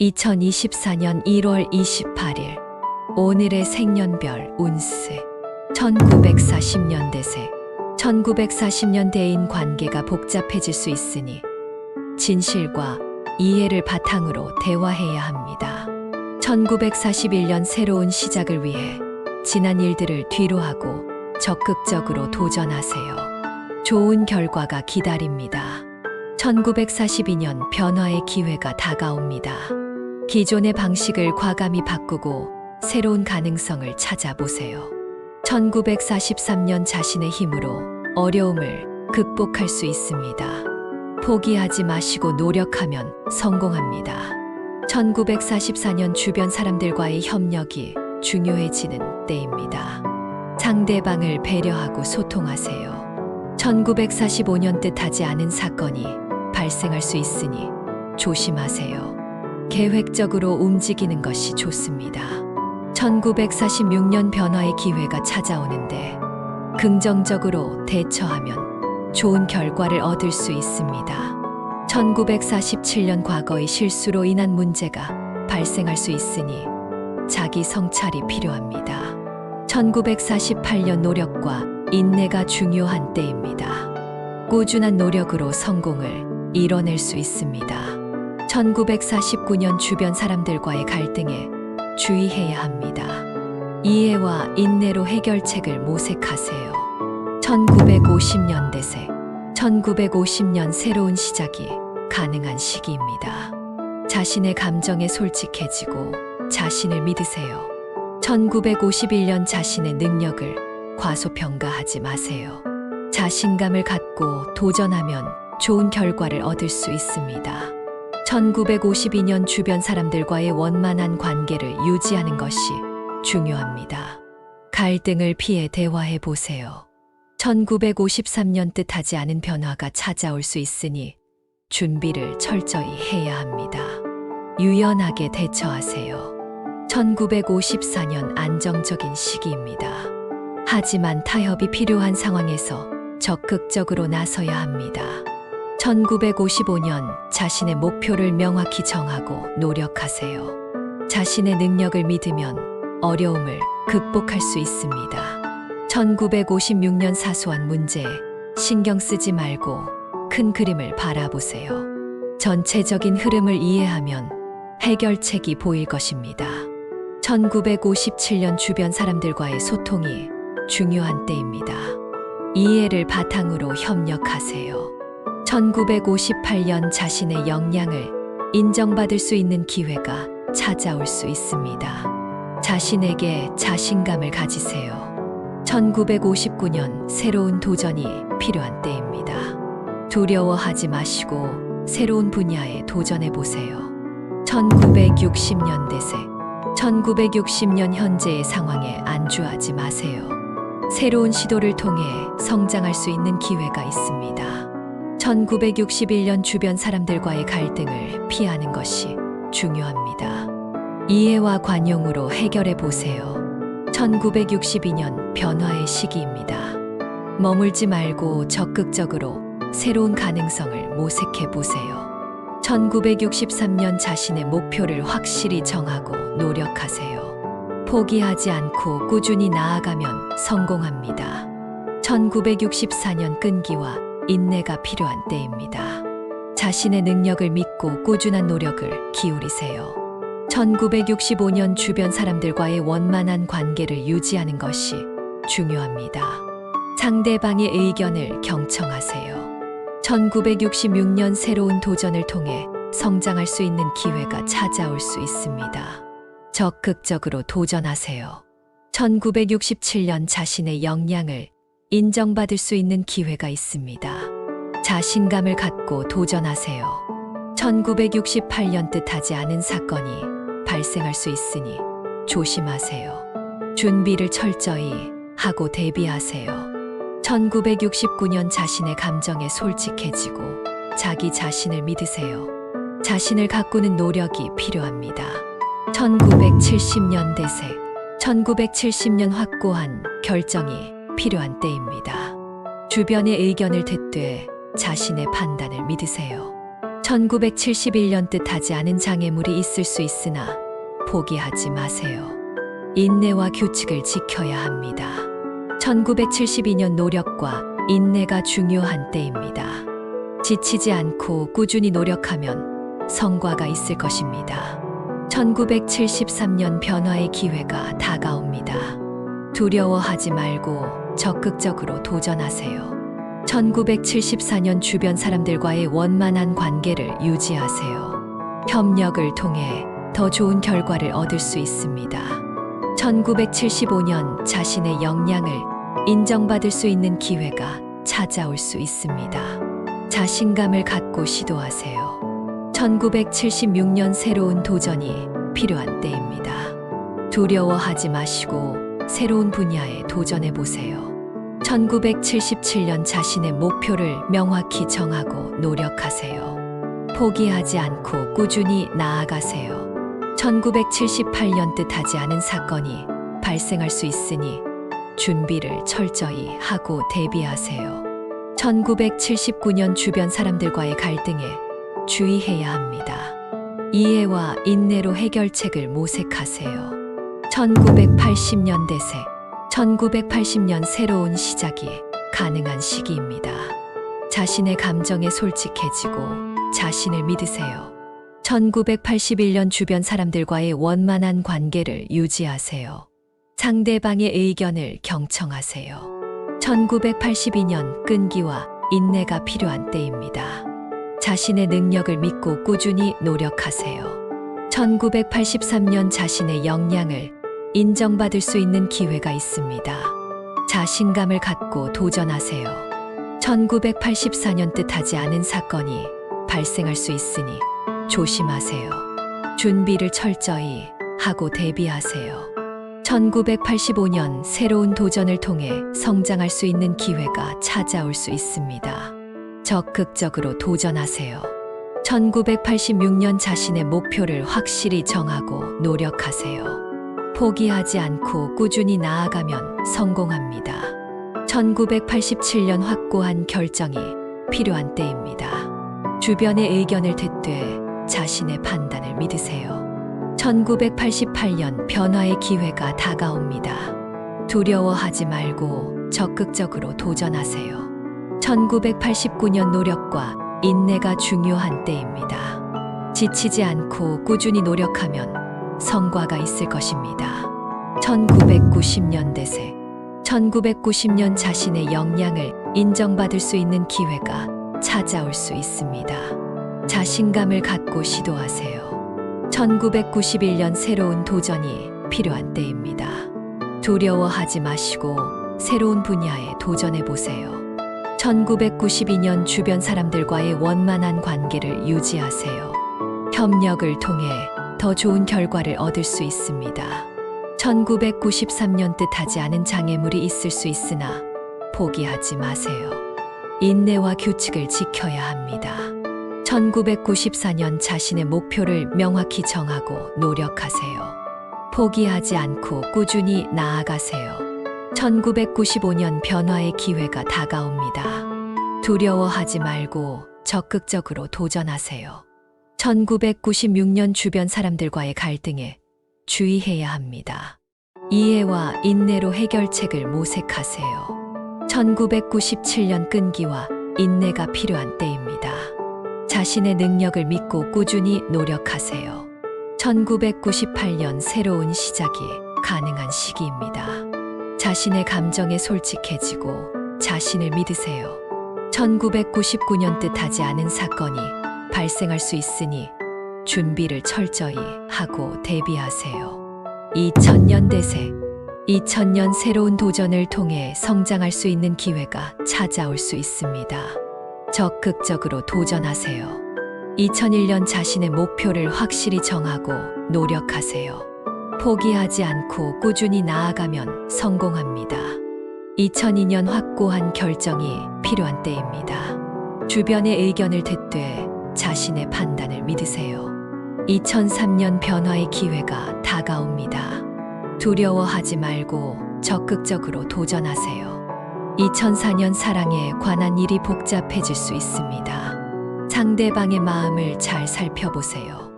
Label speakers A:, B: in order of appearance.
A: 2024년 1월 28일 오늘의 생년별 운세 1940년대생 1940년대인 관계가 복잡해질 수 있으니 진실과 이해를 바탕으로 대화해야 합니다. 1941년 새로운 시작을 위해 지난 일들을 뒤로하고 적극적으로 도전하세요. 좋은 결과가 기다립니다. 1942년 변화의 기회가 다가옵니다. 기존의 방식을 과감히 바꾸고 새로운 가능성을 찾아보세요. 1943년 자신의 힘으로 어려움을 극복할 수 있습니다. 포기하지 마시고 노력하면 성공합니다. 1944년 주변 사람들과의 협력이 중요해지는 때입니다. 상대방을 배려하고 소통하세요. 1945년 뜻하지 않은 사건이 발생할 수 있으니 조심하세요. 계획적으로 움직이는 것이 좋습니다. 1946년 변화의 기회가 찾아오는데 긍정적으로 대처하면 좋은 결과를 얻을 수 있습니다. 1947년 과거의 실수로 인한 문제가 발생할 수 있으니 자기 성찰이 필요합니다. 1948년 노력과 인내가 중요한 때입니다. 꾸준한 노력으로 성공을 이뤄낼 수 있습니다. 1949년 주변 사람들과의 갈등에 주의해야 합니다. 이해와 인내로 해결책을 모색하세요. 1950년대생 1950년 새로운 시작이 가능한 시기입니다. 자신의 감정에 솔직해지고 자신을 믿으세요. 1951년 자신의 능력을 과소평가하지 마세요. 자신감을 갖고 도전하면 좋은 결과를 얻을 수 있습니다. 1952년 주변 사람들과의 원만한 관계를 유지하는 것이 중요합니다. 갈등을 피해 대화해 보세요. 1953년 뜻하지 않은 변화가 찾아올 수 있으니 준비를 철저히 해야 합니다. 유연하게 대처하세요. 1954년 안정적인 시기입니다. 하지만 타협이 필요한 상황에서 적극적으로 나서야 합니다. 1955년 자신의 목표를 명확히 정하고 노력하세요. 자신의 능력을 믿으면 어려움을 극복할 수 있습니다. 1956년 사소한 문제에 신경 쓰지 말고 큰 그림을 바라보세요. 전체적인 흐름을 이해하면 해결책이 보일 것입니다. 1957년 주변 사람들과의 소통이 중요한 때입니다. 이해를 바탕으로 협력하세요. 1958년 자신의 역량을 인정받을 수 있는 기회가 찾아올 수 있습니다. 자신에게 자신감을 가지세요. 1959년 새로운 도전이 필요한 때입니다. 두려워하지 마시고 새로운 분야에 도전해 보세요. 1960년대생 1960년 현재의 상황에 안주하지 마세요. 새로운 시도를 통해 성장할 수 있는 기회가 있습니다. 1961년 주변 사람들과의 갈등을 피하는 것이 중요합니다. 이해와 관용으로 해결해 보세요. 1962년 변화의 시기입니다. 머물지 말고 적극적으로 새로운 가능성을 모색해 보세요. 1963년 자신의 목표를 확실히 정하고 노력하세요. 포기하지 않고 꾸준히 나아가면 성공합니다. 1964년 끈기와 인내가 필요한 때입니다. 자신의 능력을 믿고 꾸준한 노력을 기울이세요. 1965년 주변 사람들과의 원만한 관계를 유지하는 것이 중요합니다. 상대방의 의견을 경청하세요. 1966년 새로운 도전을 통해 성장할 수 있는 기회가 찾아올 수 있습니다. 적극적으로 도전하세요. 1967년 자신의 역량을 인정받을 수 있는 기회가 있습니다. 자신감을 갖고 도전하세요. 1968년 뜻하지 않은 사건이 발생할 수 있으니 조심하세요. 준비를 철저히 하고 대비하세요. 1969년 자신의 감정에 솔직해지고 자기 자신을 믿으세요. 자신을 가꾸는 노력이 필요합니다. 1970년대생 1970년 확고한 결정이 필요한 때입니다. 주변의 의견을 듣되 자신의 판단을 믿으세요. 1971년 뜻하지 않은 장애물이 있을 수 있으나 포기하지 마세요. 인내와 규칙을 지켜야 합니다. 1972년 노력과 인내가 중요한 때입니다. 지치지 않고 꾸준히 노력하면 성과가 있을 것입니다. 1973년 변화의 기회가 다가옵니다. 두려워하지 말고 적극적으로 도전하세요. 1974년 주변 사람들과의 원만한 관계를 유지하세요. 협력을 통해 더 좋은 결과를 얻을 수 있습니다. 1975년 자신의 역량을 인정받을 수 있는 기회가 찾아올 수 있습니다. 자신감을 갖고 시도하세요. 1976년 새로운 도전이 필요한 때입니다. 두려워하지 마시고 새로운 분야에 도전해 보세요. 1977년 자신의 목표를 명확히 정하고 노력하세요. 포기하지 않고 꾸준히 나아가세요. 1978년 뜻하지 않은 사건이 발생할 수 있으니 준비를 철저히 하고 대비하세요. 1979년 주변 사람들과의 갈등에 주의해야 합니다. 이해와 인내로 해결책을 모색하세요. 1980년대 새 1980년 새로운 시작이 가능한 시기입니다. 자신의 감정에 솔직해지고 자신을 믿으세요. 1981년 주변 사람들과의 원만한 관계를 유지하세요. 상대방의 의견을 경청하세요. 1982년 끈기와 인내가 필요한 때입니다. 자신의 능력을 믿고 꾸준히 노력하세요. 1983년 자신의 역량을 인정받을 수 있는 기회가 있습니다. 자신감을 갖고 도전하세요. 1984년 뜻하지 않은 사건이 발생할 수 있으니 조심하세요. 준비를 철저히 하고 대비하세요. 1985년 새로운 도전을 통해 성장할 수 있는 기회가 찾아올 수 있습니다. 적극적으로 도전하세요. 1986년 자신의 목표를 확실히 정하고 노력하세요. 포기하지 않고 꾸준히 나아가면 성공합니다. 1987년 확고한 결정이 필요한 때입니다. 주변의 의견을 듣되 자신의 판단을 믿으세요. 1988년 변화의 기회가 다가옵니다. 두려워하지 말고 적극적으로 도전하세요. 1989년 노력과 인내가 중요한 때입니다. 지치지 않고 꾸준히 노력하면 성과가 있을 것입니다. 1990년대 새 1990년 자신의 역량을 인정받을 수 있는 기회가 찾아올 수 있습니다. 자신감을 갖고 시도하세요. 1991년 새로운 도전이 필요한 때입니다. 두려워하지 마시고 새로운 분야에 도전해 보세요. 1992년 주변 사람들과의 원만한 관계를 유지하세요. 협력을 통해 더 좋은 결과를 얻을 수 있습니다. 1993년 뜻하지 않은 장애물이 있을 수 있으나 포기하지 마세요. 인내와 규칙을 지켜야 합니다. 1994년 자신의 목표를 명확히 정하고 노력하세요. 포기하지 않고 꾸준히 나아가세요. 1995년 변화의 기회가 다가옵니다. 두려워하지 말고 적극적으로 도전하세요. 1996년 주변 사람들과의 갈등에 주의해야 합니다. 이해와 인내로 해결책을 모색하세요. 1997년 끈기와 인내가 필요한 때입니다. 자신의 능력을 믿고 꾸준히 노력하세요. 1998년 새로운 시작이 가능한 시기입니다. 자신의 감정에 솔직해지고 자신을 믿으세요. 1999년 뜻하지 않은 사건이 발생할 수 있으니 준비를 철저히 하고 대비하세요. 2000년 대세 2000년 새로운 도전을 통해 성장할 수 있는 기회가 찾아올 수 있습니다. 적극적으로 도전하세요. 2001년 자신의 목표를 확실히 정하고 노력하세요. 포기하지 않고 꾸준히 나아가면 성공합니다. 2002년 확고한 결정이 필요한 때입니다. 주변의 의견을 듣되 자신의 판단을 믿으세요. 2003년 변화의 기회가 다가옵니다. 두려워하지 말고 적극적으로 도전하세요. 2004년 사랑에 관한 일이 복잡해질 수 있습니다. 상대방의 마음을 잘 살펴보세요.